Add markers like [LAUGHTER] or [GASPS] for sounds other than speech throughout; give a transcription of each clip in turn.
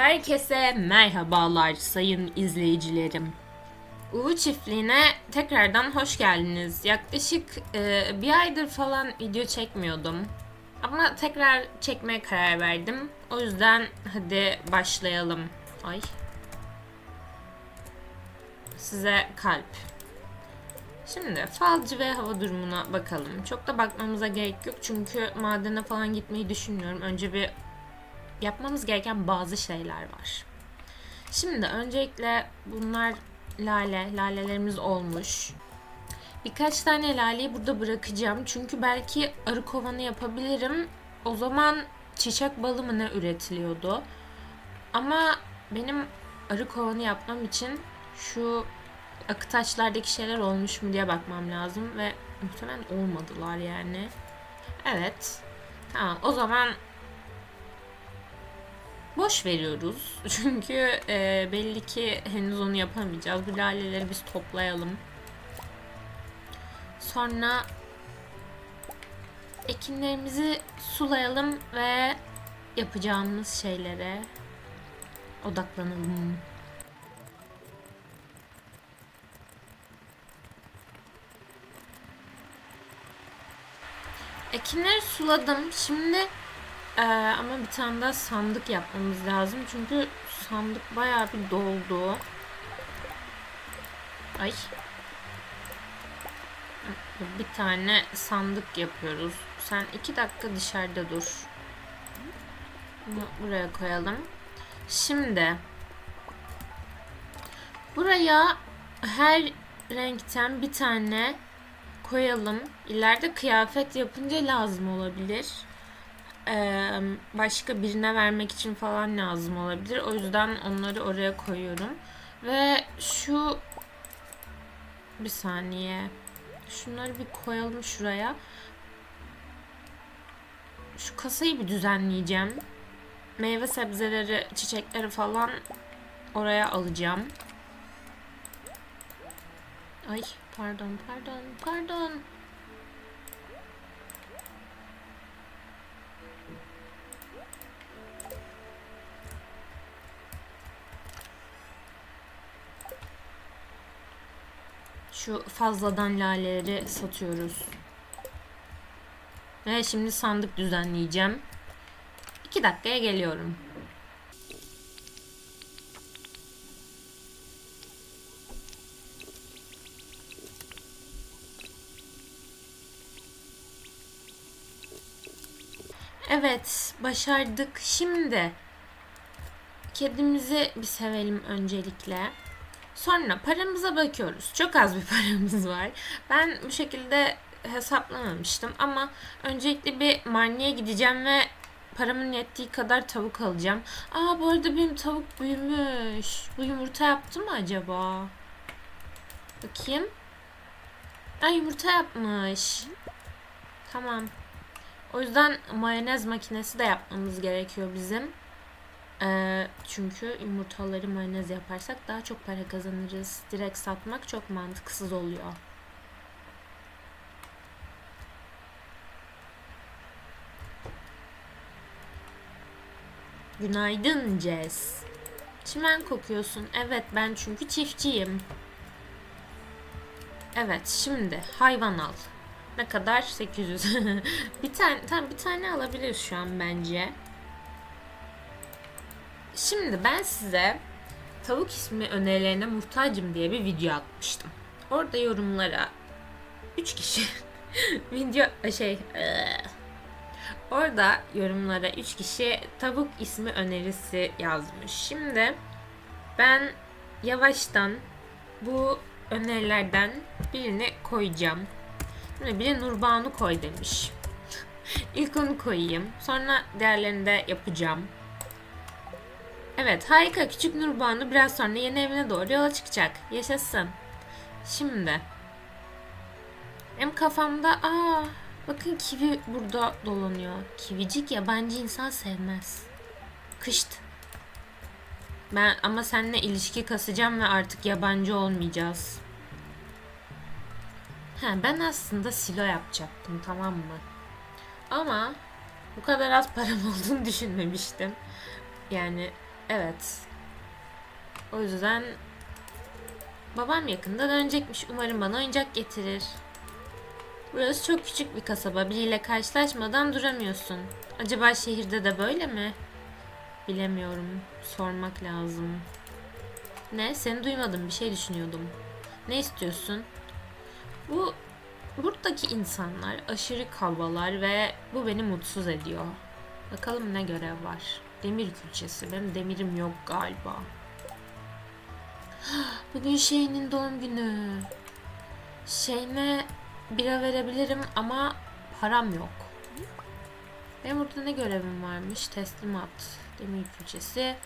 Herkese merhabalar sayın izleyicilerim. Uğur Çiftliği'ne tekrardan hoş geldiniz. Yaklaşık e, bir aydır falan video çekmiyordum. Ama tekrar çekmeye karar verdim. O yüzden hadi başlayalım. Ay. Size kalp. Şimdi falcı ve hava durumuna bakalım. Çok da bakmamıza gerek yok çünkü madene falan gitmeyi düşünmüyorum. Önce bir yapmamız gereken bazı şeyler var. Şimdi öncelikle bunlar lale, lalelerimiz olmuş. Birkaç tane laleyi burada bırakacağım. Çünkü belki arı kovanı yapabilirim. O zaman çiçek balı mı ne üretiliyordu? Ama benim arı kovanı yapmam için şu akıtaçlardaki şeyler olmuş mu diye bakmam lazım ve muhtemelen olmadılar yani. Evet. Tamam o zaman boş veriyoruz. [LAUGHS] Çünkü e, belli ki henüz onu yapamayacağız. Bu laleleri biz toplayalım. Sonra ekinlerimizi sulayalım ve yapacağımız şeylere odaklanalım. Ekinleri suladım. Şimdi ee, ama bir tane daha sandık yapmamız lazım. Çünkü sandık bayağı bir doldu. Ay. Bir tane sandık yapıyoruz. Sen iki dakika dışarıda dur. Bunu buraya koyalım. Şimdi buraya her renkten bir tane koyalım. İleride kıyafet yapınca lazım olabilir başka birine vermek için falan lazım olabilir. O yüzden onları oraya koyuyorum. Ve şu bir saniye. Şunları bir koyalım şuraya. Şu kasayı bir düzenleyeceğim. Meyve sebzeleri, çiçekleri falan oraya alacağım. Ay pardon pardon pardon. Şu fazladan laleleri satıyoruz. Ve şimdi sandık düzenleyeceğim. 2 dakikaya geliyorum. Evet, başardık. Şimdi kedimizi bir sevelim öncelikle. Sonra paramıza bakıyoruz. Çok az bir [LAUGHS] paramız var. Ben bu şekilde hesaplamamıştım ama öncelikle bir marniye gideceğim ve paramın yettiği kadar tavuk alacağım. Aa bu arada benim tavuk büyümüş. Bu yumurta yaptı mı acaba? Bakayım. Ay yumurta yapmış. Tamam. O yüzden mayonez makinesi de yapmamız gerekiyor bizim. Çünkü yumurtaları mayonez yaparsak daha çok para kazanırız. Direkt satmak çok mantıksız oluyor. Günaydın Jess. Çimen kokuyorsun. Evet ben çünkü çiftçiyim. Evet şimdi hayvan al. Ne kadar? 800. [LAUGHS] bir tane tam bir tane alabiliriz şu an bence. Şimdi ben size tavuk ismi önerilerine muhtacım diye bir video atmıştım. Orada yorumlara 3 kişi [LAUGHS] video şey ee, orada yorumlara 3 kişi tavuk ismi önerisi yazmış. Şimdi ben yavaştan bu önerilerden birini koyacağım. Şimdi biri Nurbanu koy demiş. [LAUGHS] İlk onu koyayım. Sonra diğerlerini de yapacağım. Evet harika küçük Nurbanu biraz sonra yeni evine doğru yola çıkacak. Yaşasın. Şimdi. Hem kafamda aa bakın kivi burada dolanıyor. Kivicik yabancı insan sevmez. Kışt. Ben ama seninle ilişki kasacağım ve artık yabancı olmayacağız. Ha, ben aslında silo yapacaktım tamam mı? Ama bu kadar az param olduğunu [LAUGHS] düşünmemiştim. Yani Evet. O yüzden babam yakında dönecekmiş. Umarım bana oyuncak getirir. Burası çok küçük bir kasaba. Biriyle karşılaşmadan duramıyorsun. Acaba şehirde de böyle mi? Bilemiyorum. Sormak lazım. Ne? Seni duymadım. Bir şey düşünüyordum. Ne istiyorsun? Bu buradaki insanlar aşırı kabalar ve bu beni mutsuz ediyor. Bakalım ne görev var. Demir külçesi. Benim demirim yok galiba. [GASPS] Bugün Şeyh'in doğum günü. Şeyh'e bira verebilirim ama param yok. Benim burada ne görevim varmış? Teslimat. Demir külçesi.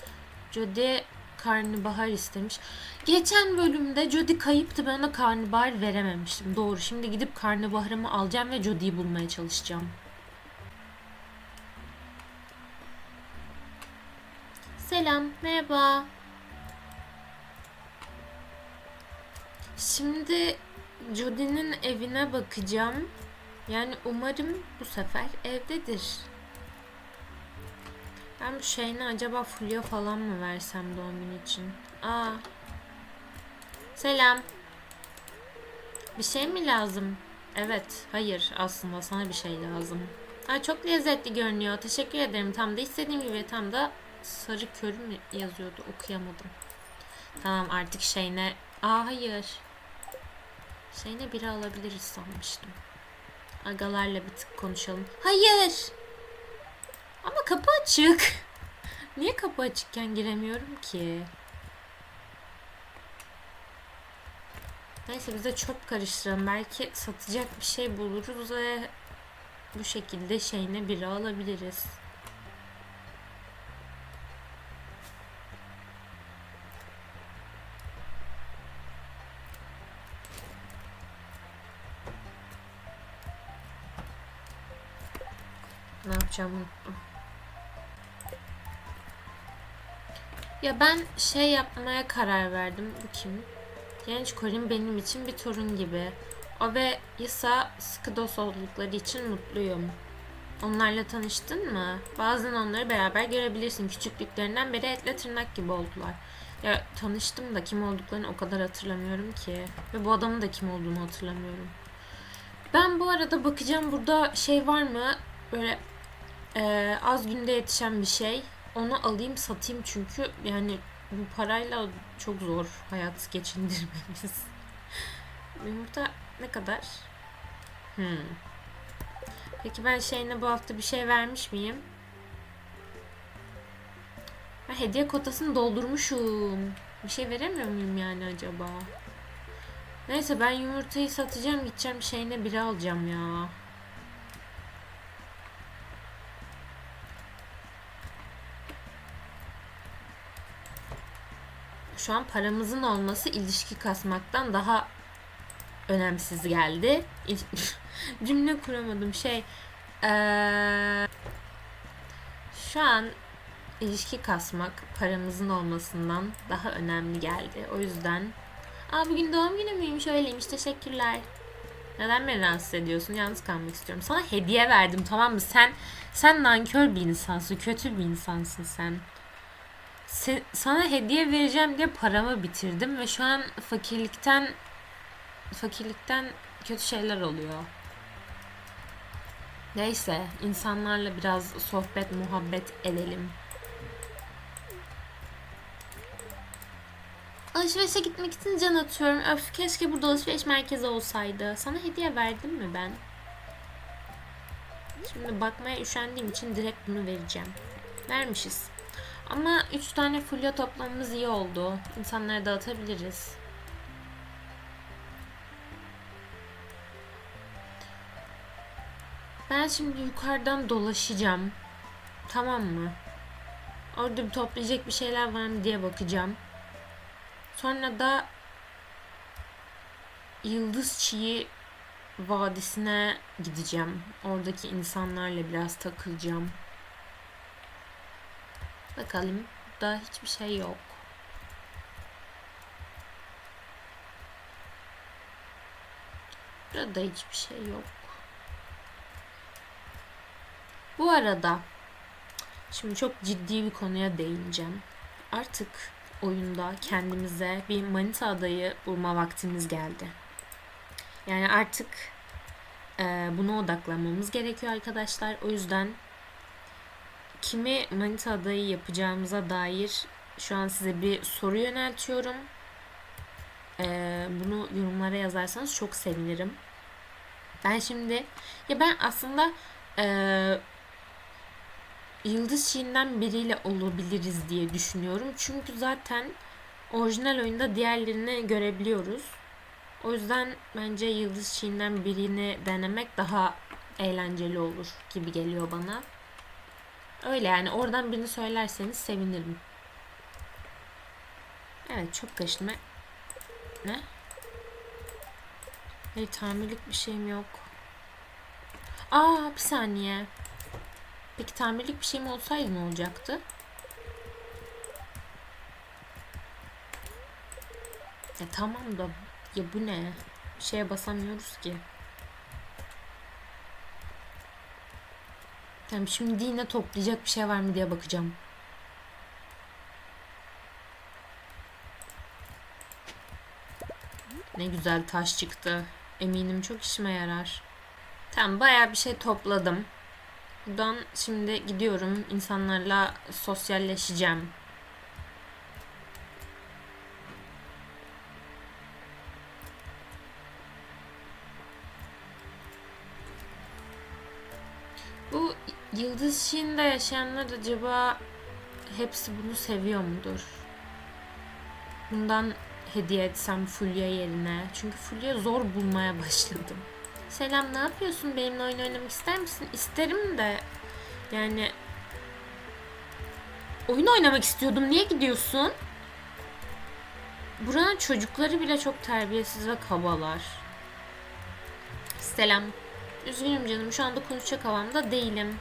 Jody karnabahar istemiş. Geçen bölümde Jody kayıptı. Ben ona karnabahar verememiştim. Doğru. Şimdi gidip karnabaharımı alacağım ve Jody'yi bulmaya çalışacağım. Selam, merhaba. Şimdi Jody'nin evine bakacağım. Yani umarım bu sefer evdedir. Ben bu şeyini acaba Fulya falan mı versem doğum günü için? Aa. Selam. Bir şey mi lazım? Evet. Hayır. Aslında sana bir şey lazım. Aa, çok lezzetli görünüyor. Teşekkür ederim. Tam da istediğim gibi. Tam da sarı körü mü yazıyordu? Okuyamadım. Tamam artık şeyine... Aa hayır. Şeyine biri alabiliriz sanmıştım. Agalarla bir tık konuşalım. Hayır. Ama kapı açık. [LAUGHS] Niye kapı açıkken giremiyorum ki? Neyse biz de çöp karıştıralım. Belki satacak bir şey buluruz ve bu şekilde şeyine biri alabiliriz. Ne yapacağım unuttum. Ya ben şey yapmaya karar verdim. Bu kim? Genç Corin benim için bir torun gibi. O ve Yasa sıkı dost oldukları için mutluyum. Onlarla tanıştın mı? Bazen onları beraber görebilirsin. Küçüklüklerinden beri etle tırnak gibi oldular. Ya tanıştım da kim olduklarını o kadar hatırlamıyorum ki. Ve bu adamın da kim olduğunu hatırlamıyorum. Ben bu arada bakacağım burada şey var mı? Böyle ee, az günde yetişen bir şey. Onu alayım satayım çünkü yani bu parayla çok zor hayat geçindirmemiz. [LAUGHS] Yumurta ne kadar? Hmm. Peki ben şeyine bu hafta bir şey vermiş miyim? Ben hediye kotasını doldurmuşum. Bir şey veremiyor muyum yani acaba? Neyse ben yumurtayı satacağım gideceğim şeyine biri alacağım ya. Şu an paramızın olması ilişki kasmaktan daha önemsiz geldi. [LAUGHS] Cümle kuramadım. Şey ee, şu an ilişki kasmak paramızın olmasından daha önemli geldi. O yüzden Aa bugün doğum günü müymüş öyleymiş teşekkürler. Neden beni rahatsız ediyorsun? Yalnız kalmak istiyorum. Sana hediye verdim tamam mı? Sen sen nankör bir insansın. Kötü bir insansın sen se- sana hediye vereceğim diye paramı bitirdim ve şu an fakirlikten fakirlikten kötü şeyler oluyor. Neyse, insanlarla biraz sohbet, muhabbet edelim. Alışverişe gitmek için can atıyorum. Öf keşke burada alışveriş merkezi olsaydı. Sana hediye verdim mi ben? Şimdi bakmaya üşendiğim için direkt bunu vereceğim. Vermişiz. Ama 3 tane fulya toplamamız iyi oldu. İnsanlara dağıtabiliriz. Ben şimdi yukarıdan dolaşacağım. Tamam mı? Orada bir toplayacak bir şeyler var mı diye bakacağım. Sonra da Yıldız Çiği Vadisi'ne gideceğim. Oradaki insanlarla biraz takılacağım. Bakalım. Burada hiçbir şey yok. Burada hiçbir şey yok. Bu arada şimdi çok ciddi bir konuya değineceğim. artık oyunda kendimize bir manita adayı bulma vaktimiz geldi. Yani artık e, buna odaklanmamız gerekiyor arkadaşlar. O yüzden kimi manita adayı yapacağımıza dair şu an size bir soru yöneltiyorum. E, bunu yorumlara yazarsanız çok sevinirim. Ben şimdi ya ben aslında e, Yıldız Çiğinden biriyle olabiliriz diye düşünüyorum. Çünkü zaten orijinal oyunda diğerlerini görebiliyoruz. O yüzden bence Yıldız Çiğinden birini denemek daha eğlenceli olur gibi geliyor bana. Öyle yani oradan birini söylerseniz sevinirim. Evet çok kaşınma. Ne? Hayır tamirlik bir şeyim yok. Aa bir saniye. Peki tamirlik bir şeyim olsaydı ne olacaktı? E tamam da ya bu ne? Şeye basamıyoruz ki. Tamam şimdi yine toplayacak bir şey var mı diye bakacağım. Ne güzel taş çıktı. Eminim çok işime yarar. Tamam bayağı bir şey topladım. Buradan şimdi gidiyorum. insanlarla sosyalleşeceğim. Yıldız Şiin'de yaşayanlar acaba hepsi bunu seviyor mudur? Bundan hediye etsem Fulya yerine. Çünkü Fulya zor bulmaya başladım. Selam ne yapıyorsun? Benimle oyun oynamak ister misin? İsterim de yani oyun oynamak istiyordum. Niye gidiyorsun? Buranın çocukları bile çok terbiyesiz ve kabalar. Selam. Üzgünüm canım. Şu anda konuşacak havamda değilim.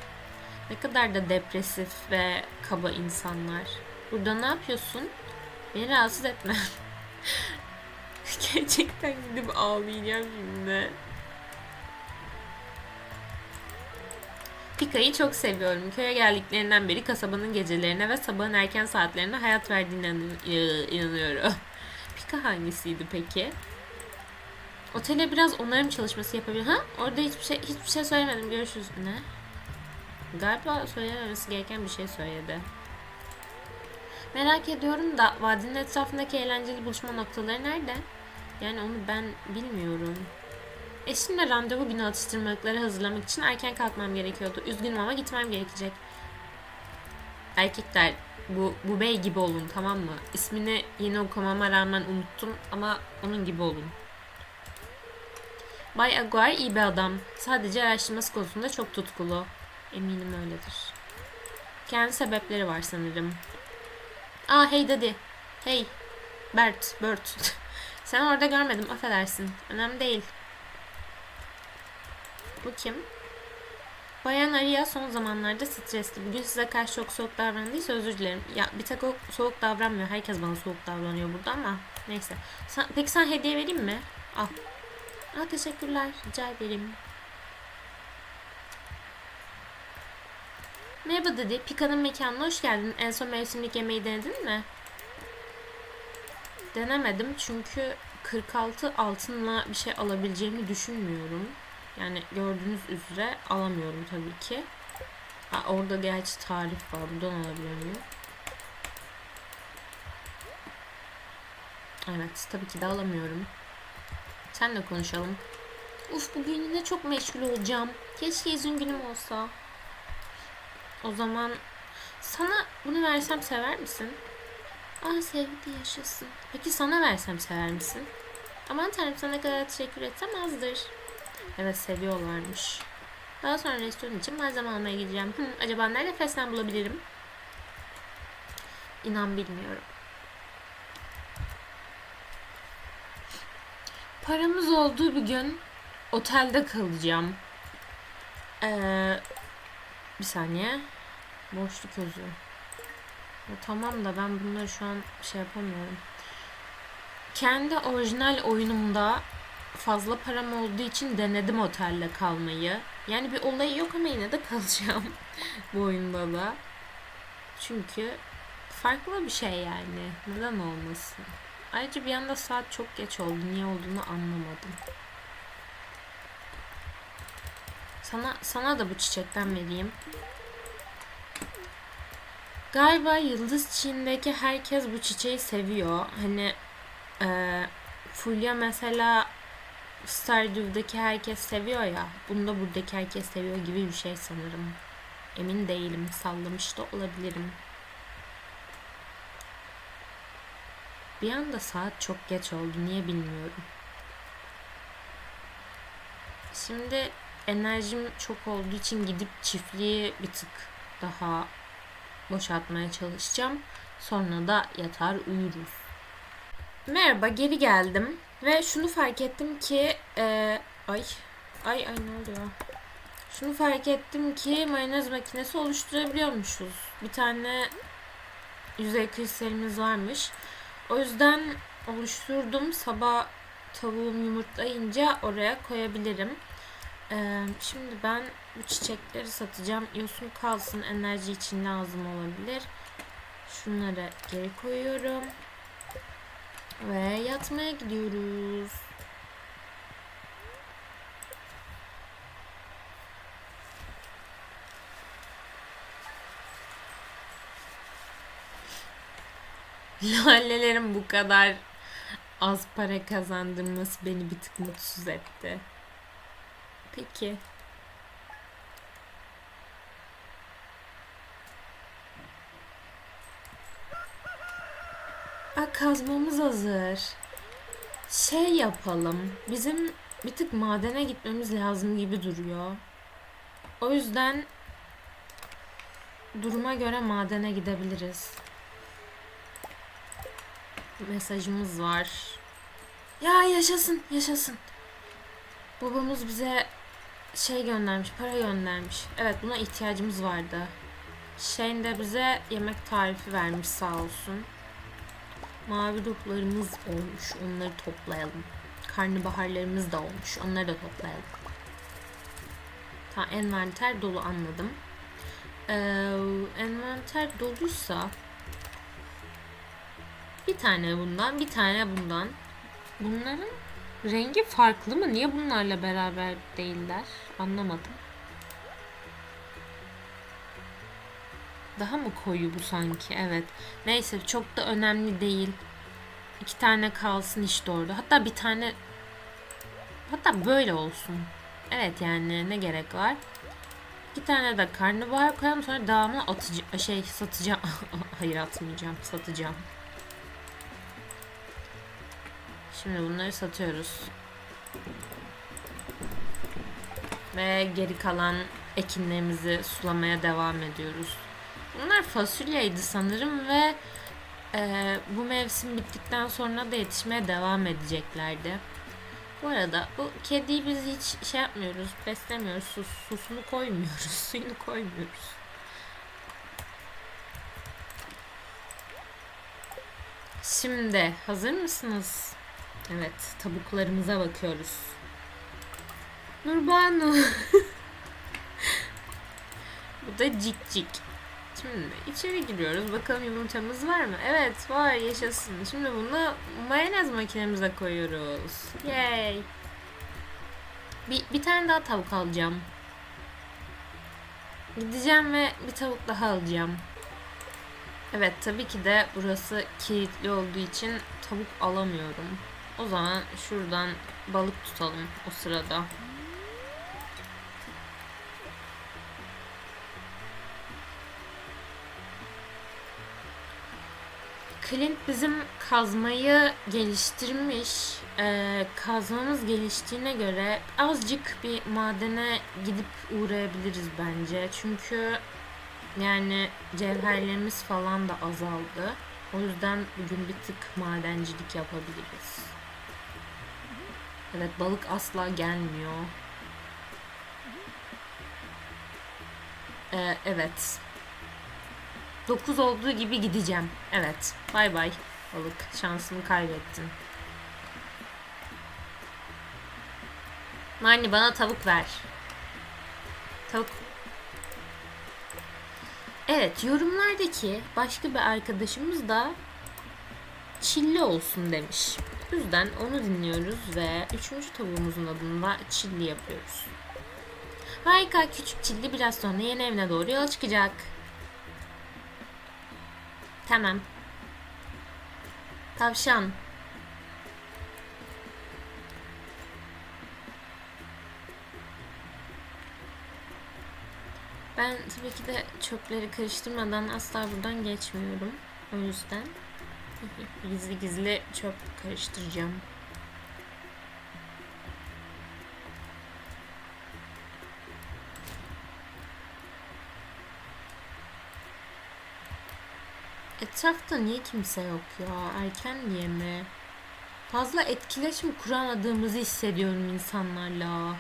Ne kadar da depresif ve kaba insanlar. Burada ne yapıyorsun? Beni rahatsız etme. [LAUGHS] Gerçekten gidip ağlayacağım şimdi. Pika'yı çok seviyorum. Köye geldiklerinden beri kasabanın gecelerine ve sabahın erken saatlerine hayat verdiğine inan- inanıyorum. [LAUGHS] Pika hangisiydi peki? Otele biraz onarım çalışması yapabilir. Ha? Orada hiçbir şey hiçbir şey söylemedim. Görüşürüz. Ne? Galiba söylememesi gereken bir şey söyledi. Merak ediyorum da vadinin etrafındaki eğlenceli buluşma noktaları nerede? Yani onu ben bilmiyorum. Eşimle randevu günü atıştırmalıkları hazırlamak için erken kalkmam gerekiyordu. Üzgünüm ama gitmem gerekecek. Erkekler bu, bu bey gibi olun tamam mı? İsmini yeni okumama rağmen unuttum ama onun gibi olun. Bay Aguar iyi bir adam. Sadece araştırması konusunda çok tutkulu. Eminim öyledir. Kendi sebepleri var sanırım. Aa hey daddy. Hey. Bert. Bert. [LAUGHS] Sen orada görmedim affedersin. Önemli değil. Bu kim? Bayan Arya son zamanlarda stresli. Bugün size karşı çok soğuk davrandıysa özür dilerim. Ya bir tek o soğuk davranmıyor. Herkes bana soğuk davranıyor burada ama neyse. Sen, peki sen hediye vereyim mi? Al. Aa, teşekkürler. Rica ederim. Merhaba dedi. Pika'nın mekanına hoş geldin. En son mevsimlik yemeği denedin mi? Denemedim çünkü 46 altınla bir şey alabileceğimi düşünmüyorum. Yani gördüğünüz üzere alamıyorum tabii ki. Ha, orada gerçi tarif var. Buradan alabiliyor muyum? Evet tabii ki de alamıyorum. Sen de konuşalım. Uf bugün yine çok meşgul olacağım. Keşke izin günüm olsa. O zaman sana bunu versem sever misin? Aa sevdi yaşasın. Peki sana versem sever misin? Aman tanrım sana kadar teşekkür etsem azdır. Evet seviyorlarmış. Daha sonra restoran için malzeme almaya gideceğim. Hı, acaba nerede feslen bulabilirim? İnan bilmiyorum. Paramız olduğu bir gün otelde kalacağım. Ee, bir saniye. Boşluk özü. Ya tamam da ben bunları şu an şey yapamıyorum. Kendi orijinal oyunumda fazla param olduğu için denedim otelde kalmayı. Yani bir olayı yok ama yine de [LAUGHS] kalacağım bu oyunda da. Çünkü farklı bir şey yani. Neden olmasın? Ayrıca bir anda saat çok geç oldu. Niye olduğunu anlamadım. Sana sana da bu çiçekten vereyim. Galiba Yıldız Çin'deki herkes bu çiçeği seviyor. Hani e, Fulya mesela Stardew'daki herkes seviyor ya. Bunu da buradaki herkes seviyor gibi bir şey sanırım. Emin değilim. Sallamış da olabilirim. Bir anda saat çok geç oldu. Niye bilmiyorum. Şimdi enerjim çok olduğu için gidip çiftliği bir tık daha boşaltmaya çalışacağım. Sonra da yatar uyuruz. Merhaba geri geldim. Ve şunu fark ettim ki e, ay ay ay ne oluyor? Şunu fark ettim ki mayonez makinesi oluşturabiliyormuşuz. Bir tane yüzey kristalimiz varmış. O yüzden oluşturdum. Sabah tavuğum yumurtlayınca oraya koyabilirim. Şimdi ben bu çiçekleri satacağım. Yosun kalsın enerji için lazım olabilir. Şunları geri koyuyorum. Ve yatmaya gidiyoruz. [LAUGHS] Lalelerin bu kadar az para kazandırması beni bir tık mutsuz etti. Peki. Aa, kazmamız hazır. Şey yapalım. Bizim bir tık madene gitmemiz lazım gibi duruyor. O yüzden duruma göre madene gidebiliriz. Mesajımız var. Ya yaşasın, yaşasın. Babamız bize şey göndermiş, para göndermiş. Evet buna ihtiyacımız vardı. Shane de bize yemek tarifi vermiş sağ olsun. Mavi ruhlarımız olmuş. Onları toplayalım. Karnabaharlarımız da olmuş. Onları da toplayalım. Tamam envanter dolu anladım. Ee, envanter doluysa bir tane bundan, bir tane bundan. Bunların rengi farklı mı? Niye bunlarla beraber değiller? Anlamadım. Daha mı koyu bu sanki? Evet. Neyse çok da önemli değil. İki tane kalsın işte orada. Hatta bir tane hatta böyle olsun. Evet yani ne gerek var? İki tane de karnabahar koyalım sonra devamını atıcı şey satacağım. [LAUGHS] Hayır atmayacağım. Satacağım. Şimdi bunları satıyoruz. Ve geri kalan ekinlerimizi sulamaya devam ediyoruz. Bunlar fasulyeydi sanırım ve e, bu mevsim bittikten sonra da yetişmeye devam edeceklerdi. Bu arada bu kediyi biz hiç şey yapmıyoruz, beslemiyoruz, sus, susunu koymuyoruz, [LAUGHS] suyunu koymuyoruz. Şimdi hazır mısınız? Evet, tavuklarımıza bakıyoruz. Nurbanu. [LAUGHS] Bu da cik cik. Şimdi içeri giriyoruz. Bakalım yumurtamız var mı? Evet var yaşasın. Şimdi bunu mayonez makinemize koyuyoruz. Yay. Bir, bir tane daha tavuk alacağım. Gideceğim ve bir tavuk daha alacağım. Evet tabii ki de burası kilitli olduğu için tavuk alamıyorum. O zaman şuradan balık tutalım o sırada. Clint bizim kazmayı geliştirmiş. Ee, kazmamız geliştiğine göre azıcık bir madene gidip uğrayabiliriz bence. Çünkü yani cevherlerimiz falan da azaldı. O yüzden bugün bir tık madencilik yapabiliriz. Evet balık asla gelmiyor. Ee, evet. 9 olduğu gibi gideceğim. Evet. Bay bay balık. Şansını kaybettin. Marni bana tavuk ver. Tavuk. Evet yorumlardaki başka bir arkadaşımız da çilli olsun demiş. O yüzden onu dinliyoruz ve üçüncü tavuğumuzun adını da çilli yapıyoruz. Harika küçük çilli biraz sonra yeni evine doğru yola çıkacak. Tamam. Tavşan. Ben tabii ki de çöpleri karıştırmadan asla buradan geçmiyorum. O yüzden [LAUGHS] gizli gizli çöp karıştıracağım. Etrafta niye kimse yok ya? Erken diye mi? Fazla etkileşim kuramadığımızı hissediyorum insanlarla.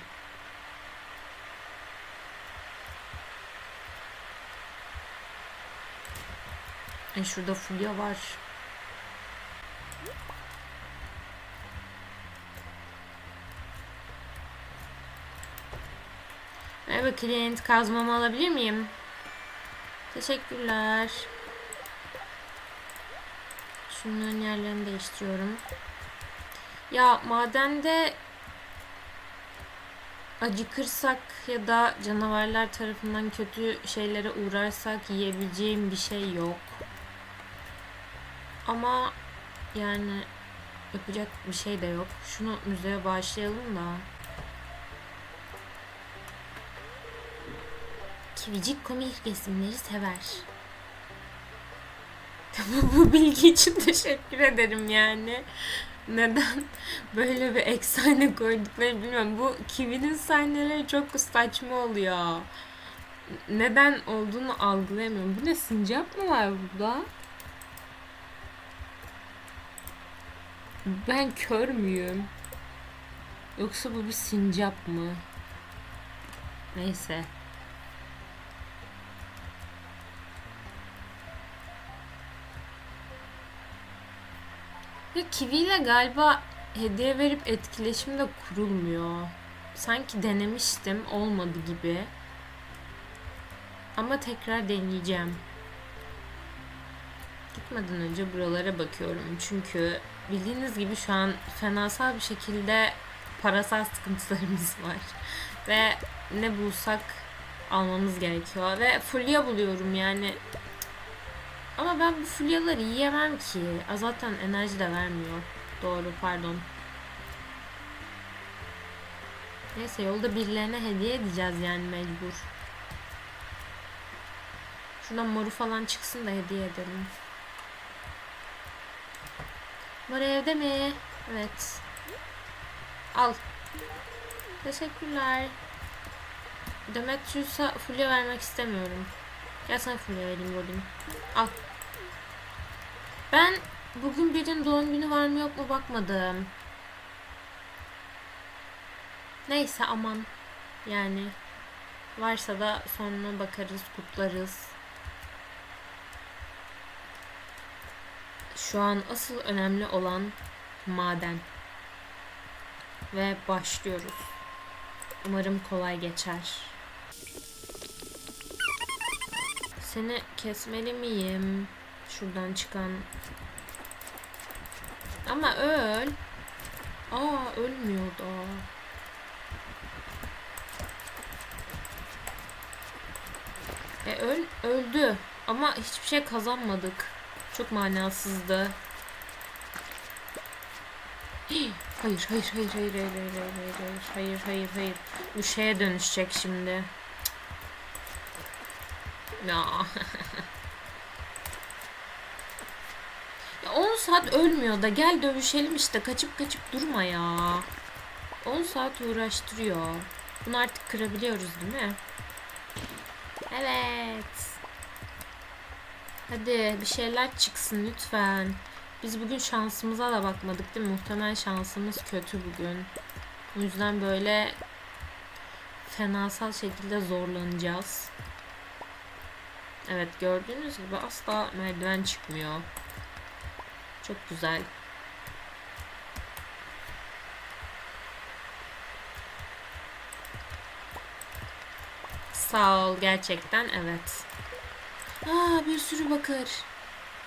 E şurada Fulya var. Merhaba klient kazmamı alabilir miyim? Teşekkürler. Şunların yerlerini değiştiriyorum. Ya madende acıkırsak ya da canavarlar tarafından kötü şeylere uğrarsak yiyebileceğim bir şey yok. Ama yani yapacak bir şey de yok. Şunu müzeye bağışlayalım da. Kivicik komik resimleri sever. Bu, bilgi için teşekkür ederim yani. Neden böyle bir ek sahne koydukları bilmiyorum. Bu Kiwi'nin sahneleri çok saçma oluyor. Neden olduğunu algılayamıyorum. Bu ne sincap mı var burada? Ben kör müyüm? Yoksa bu bir sincap mı? Neyse. Ya Kiwi ile galiba hediye verip etkileşim de kurulmuyor. Sanki denemiştim olmadı gibi. Ama tekrar deneyeceğim. Gitmeden önce buralara bakıyorum. Çünkü bildiğiniz gibi şu an fenasal bir şekilde parasal sıkıntılarımız [LAUGHS] var. Ve ne bulsak almamız gerekiyor. Ve fulya buluyorum yani. Ama ben bu fulyaları yiyemem ki. Aa, Zaten enerji de vermiyor. Doğru pardon. Neyse yolda birilerine hediye edeceğiz yani mecbur. Şuradan moru falan çıksın da hediye edelim. Mor evde mi? Evet. Al. Teşekkürler. Demetrius'a fulya vermek istemiyorum. Gel sana fulya vereyim Robin. Al. Ben bugün birinin doğum günü var mı yok mu bakmadım. Neyse aman. Yani varsa da sonra bakarız, kutlarız. Şu an asıl önemli olan maden. Ve başlıyoruz. Umarım kolay geçer. Seni kesmeli miyim? Şuradan çıkan. Ama öl. Aa ölmüyor da. E öl öldü. Ama hiçbir şey kazanmadık. Çok manasızdı. [GASPS] Hayır, hayır, hayır, hayır, hayır, hayır, hayır, hayır, hayır, hayır. Bu şeye dönüşecek şimdi. Ya. ya 10 saat ölmüyor da gel dövüşelim işte. Kaçıp kaçıp durma ya. 10 saat uğraştırıyor. Bunu artık kırabiliyoruz değil mi? Evet. Hadi bir şeyler çıksın lütfen. Biz bugün şansımıza da bakmadık değil mi? Muhtemelen şansımız kötü bugün. O yüzden böyle fenasal şekilde zorlanacağız. Evet gördüğünüz gibi asla merdiven çıkmıyor. Çok güzel. Sağ ol gerçekten evet. Aa bir sürü bakır.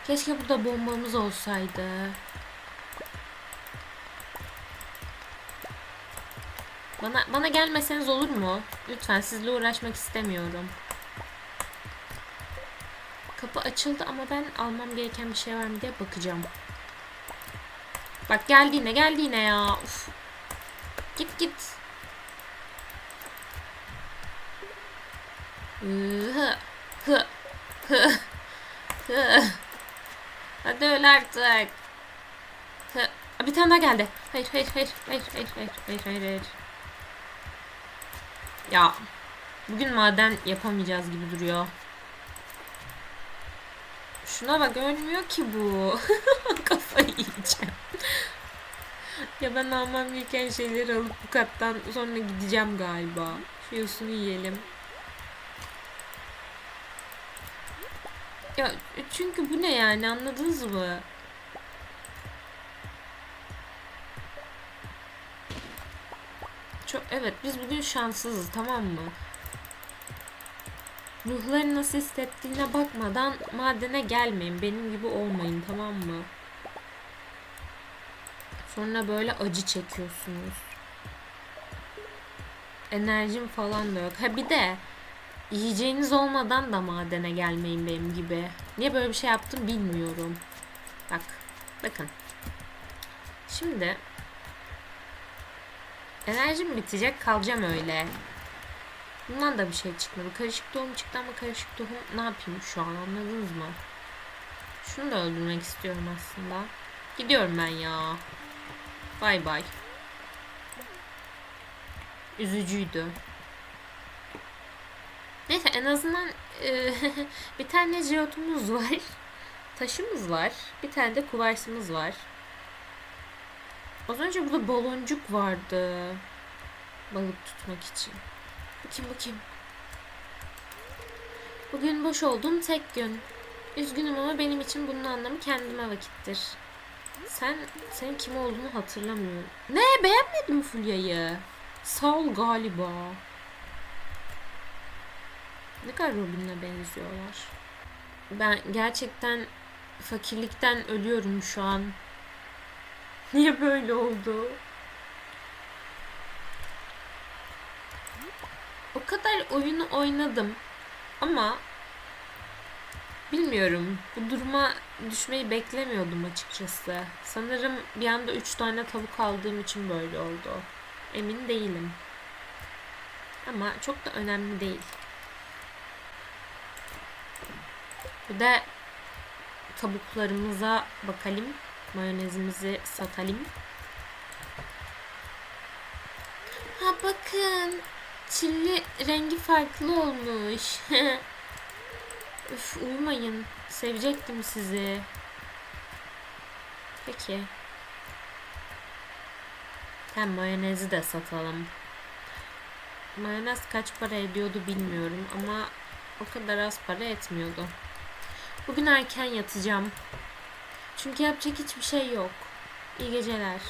Keşke burada bombamız olsaydı. Bana bana gelmeseniz olur mu? Lütfen sizle uğraşmak istemiyorum açıldı ama ben almam gereken bir şey var mı diye bakacağım. Bak geldi yine geldi yine ya. Uf. Git git. Hı hı hı hı. Hadi öl artık. Hı. Bir tane daha geldi. Hayır hayır hayır hayır hayır hayır hayır hayır. hayır. Ya bugün maden yapamayacağız gibi duruyor. Şuna bak ölmüyor ki bu. [LAUGHS] Kafayı yiyeceğim. ya ben almam gereken şeyleri alıp bu kattan sonra gideceğim galiba. Şu yosunu yiyelim. Ya çünkü bu ne yani anladınız mı? Çok evet biz bugün şanssızız tamam mı? Ruhların nasıl hissettiğine bakmadan madene gelmeyin. Benim gibi olmayın tamam mı? Sonra böyle acı çekiyorsunuz. Enerjim falan da yok. Ha bir de yiyeceğiniz olmadan da madene gelmeyin benim gibi. Niye böyle bir şey yaptım bilmiyorum. Bak. Bakın. Şimdi enerjim bitecek kalacağım öyle. Bundan da bir şey çıkmadı. Karışık tohum çıktı ama karışık tohum ne yapayım şu an anladınız mı? Şunu da öldürmek istiyorum aslında. Gidiyorum ben ya. Bay bay. Üzücüydü. Neyse en azından e, [LAUGHS] bir tane jeotumuz var. Taşımız var. Bir tane de kuvarsımız var. Az önce burada baloncuk vardı. Balık tutmak için. Bakayım bakayım. Bugün boş olduğum tek gün. Üzgünüm ama benim için bunun anlamı kendime vakittir. Sen, sen kim olduğunu hatırlamıyorum. Ne? Beğenmedin mi Fulya'yı? Sağ galiba. Ne kadar Robin'le benziyorlar. Ben gerçekten fakirlikten ölüyorum şu an. Niye böyle oldu? O kadar oyunu oynadım ama bilmiyorum. Bu duruma düşmeyi beklemiyordum açıkçası. Sanırım bir anda üç tane tavuk aldığım için böyle oldu. Emin değilim. Ama çok da önemli değil. Bir de tavuklarımıza bakalım. Mayonezimizi satalım. Ha bakın. Çilli rengi farklı olmuş. [LAUGHS] Üf uyumayın. Sevecektim sizi. Peki. Hem mayonezi de satalım. Mayonez kaç para ediyordu bilmiyorum ama o kadar az para etmiyordu. Bugün erken yatacağım. Çünkü yapacak hiçbir şey yok. İyi geceler.